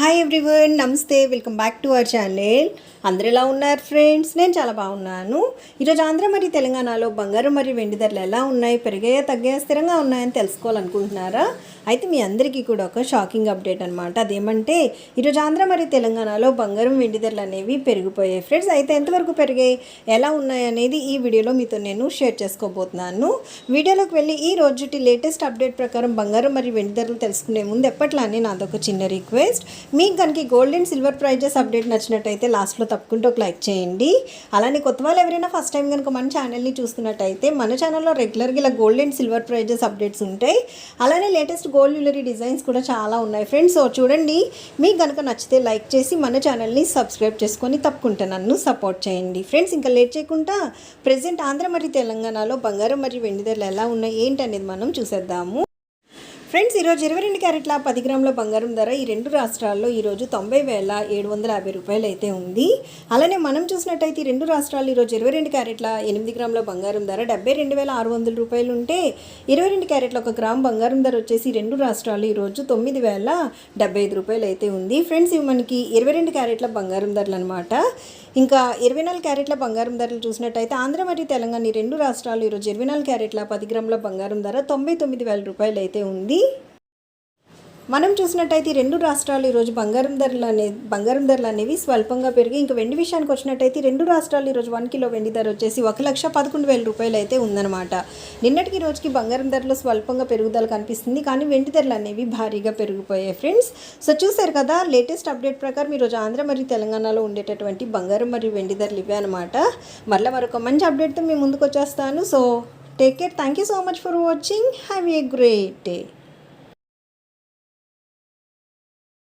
Hi everyone namaste welcome back to our channel అందరు ఎలా ఉన్నారు ఫ్రెండ్స్ నేను చాలా బాగున్నాను. ఈరోజు ఆంధ్ర మరియు తెలంగాణలో బంగారం మరియు వెండి ధరలు ఎలా ఉన్నాయి పెరిగాయా తగ్గాయా స్థిరంగా ఉన్నాయని తెలుసుకోవాలనుకుంటున్నారా? అయితే మీ అందరికీ కూడా ఒక షాకింగ్ అప్డేట్ అనమాట అదేమంటే ఈరోజు ఆంధ్ర మరియు తెలంగాణలో బంగారం వెండి ధరలు అనేవి పెరిగిపోయాయి. ఫ్రెండ్స్ అయితే ఎంతవరకు పెరిగాయి ఎలా ఉన్నాయి అనేది ఈ వీడియోలో మీతో నేను షేర్ చేసుకోబోతున్నాను. వీడియోలోకి వెళ్ళి ఈ రోజుటి లేటెస్ట్ అప్డేట్ ప్రకారం బంగారం మరియు వెండి ధరలు తెలుసుకునే ముందు ఎప్పట్లానే నాదొక చిన్న రిక్వెస్ట్ మీకు కనుక gold and silver prizes update నచ్చినట్టయితే లాస్ట్లో తప్పకుండా ఒక లైక్ చేయండి. అలానే కొత్త వాళ్ళు ఎవరైనా ఫస్ట్ టైం కనుక మన ఛానల్ని చూస్తున్నట్టయితే మన ఛానల్లో రెగ్యులర్గా ఇలా gold and silver prizes updates ఉంటాయి. అలానే లేటెస్ట్ గోల్డ్ జ్యువెలరీ డిజైన్స్ కూడా చాలా ఉన్నాయి. ఫ్రెండ్స్ సో చూడండి. మీకు కనుక నచ్చితే లైక్ చేసి మన ఛానల్ని సబ్స్క్రైబ్ చేసుకొని తప్పకుండా నన్ను సపోర్ట్ చేయండి. ఫ్రెండ్స్ ఇంకా లేట్ చేయకుండా ప్రజెంట్ ఆంధ్ర మరియు తెలంగాణలో బంగారం మరియు వెండి ధరలు ఎలా ఉన్నాయి ఏంటనేది మనం చూసేద్దాము. ఫ్రెండ్స్ ఈరోజు ఇరవై రెండు క్యారెట్ల పది గ్రాముల బంగారం ధర ఈ రెండు రాష్ట్రాల్లో ఈరోజు తొంభై వేల ఏడు వందల యాభై రూపాయలు అయితే ఉంది. అలానే మనం చూసినట్టయితే ఈ రెండు రాష్ట్రాలు ఈరోజు ఇరవై రెండు క్యారెట్ల ఎనిమిది గ్రాముల బంగారం ధర డెబ్బై రెండు వేల ఆరు వందల రూపాయలు ఉంటే ఇరవై రెండు క్యారెట్ల ఒక గ్రామ్ బంగారం ధర వచ్చేసి రెండు రాష్ట్రాలు ఈరోజు తొమ్మిది వేల డెబ్బై ఐదు రూపాయలు అయితే ఉంది. ఫ్రెండ్స్ ఇవి మనకి ఇరవై రెండు క్యారెట్ల బంగారం ధరలు అనమాట ఇంకా ఇరవై నాలుగు క్యారెట్ల బంగారం ధరలు చూసినట్టయితే ఆంధ్ర మరియు తెలంగాణ ఈ రెండు రాష్ట్రాలు ఈరోజు ఇరవై నాలుగు క్యారెట్ల పది గ్రాముల బంగారం ధర తొంభై తొమ్మిది వేల రూపాయలు అయితే ఉంది. మనం చూసినట్టయితే రెండు రాష్ట్రాలు ఈరోజు బంగారం ధరలు అనే బంగారం ధరలు అనేవి స్వల్పంగా పెరిగి ఇంకా వెండి విషయానికి వచ్చినట్టయితే రెండు రాష్ట్రాలు ఈరోజు వన్ కిలో వెండి ధర వచ్చేసి ఒక లక్ష పదకొండు వేల రూపాయలు అయితే ఉందన్నమాట. నిన్నటికి రోజుకి బంగారం ధరలు స్వల్పంగా పెరుగుదల కనిపిస్తుంది కానీ వెండి ధరలు అనేవి భారీగా పెరిగిపోయాయి ఫ్రెండ్స్. సో చూశారు కదా లేటెస్ట్ అప్డేట్ ప్రకారం ఈరోజు ఆంధ్ర మరియు తెలంగాణలో ఉండేటటువంటి బంగారం మరియు వెండి ధరలు ఇవే అనమాట మళ్ళీ మరొక మంచి అప్డేట్తో మేము ముందుకు వచ్చేస్తాను. So take care thank you so much for watching have a great day